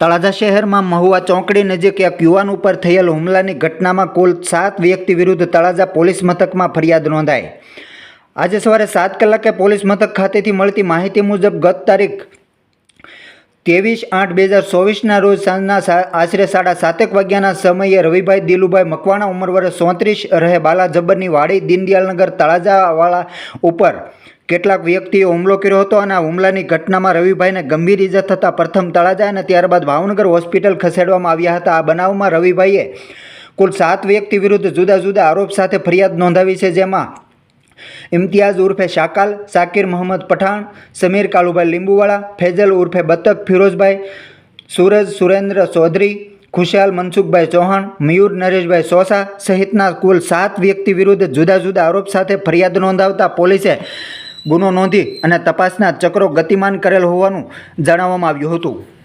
તળાજા શહેરમાં મહુવા ચોકડી નજીક એક યુવાન ઉપર થયેલ હુમલાની ઘટનામાં કુલ સાત વ્યક્તિ વિરુદ્ધ તળાજા પોલીસ મથકમાં ફરિયાદ નોંધાઈ. આજે સવારે સાત કલાકે પોલીસ મથક ખાતેથી મળતી માહિતી મુજબ ગત તારીખ ત્રેવીસ આઠ બે હજાર ચોવીસના રોજ સાંજના આશરે સાડા સાતેક વાગ્યાના સમયે રવિભાઈ દિલુભાઈ મકવાણા ઉંમર વર્ષ ચોત્રીસ રહે બાલા જબ્બરની વાડી દીનદયાલનગર તળાજાવાળા ઉપર કેટલાક વ્યક્તિએ હુમલો કર્યો હતો અને આ હુમલાની ઘટનામાં રવિભાઈને ગંભીર ઇજા થતાં પ્રથમ તળાજા અને ત્યારબાદ ભાવનગર હોસ્પિટલ ખસેડવામાં આવ્યા હતા. આ બનાવમાં રવિભાઈએ કુલ સાત વ્યક્તિ વિરુદ્ધ જુદા જુદા આરોપ સાથે ફરિયાદ નોંધાવી છે, જેમાં ઇમ્તિયાઝ ઉર્ફે શાકાલ, સાકિર મોહમ્મદ પઠાણ, સમીર કાલુભાઈ લીંબુવાળા ફેજલ ઉર્ફે બતક ફિરોઝભાઈ, સૂરજ સુરેન્દ્ર ચૌધરી, ખુશાલ મનસુખભાઈ ચૌહાણ, મયુર નરેશભાઈ સોસા સહિતના કુલ સાત વ્યક્તિ વિરુદ્ધ જુદા જુદા આરોપ સાથે ફરિયાદ નોંધાવતા પોલીસે ગુનો નોંધી અને તપાસના ચક્રો ગતિમાન કરેલ હોવાનું જણાવવામાં આવ્યું હતું.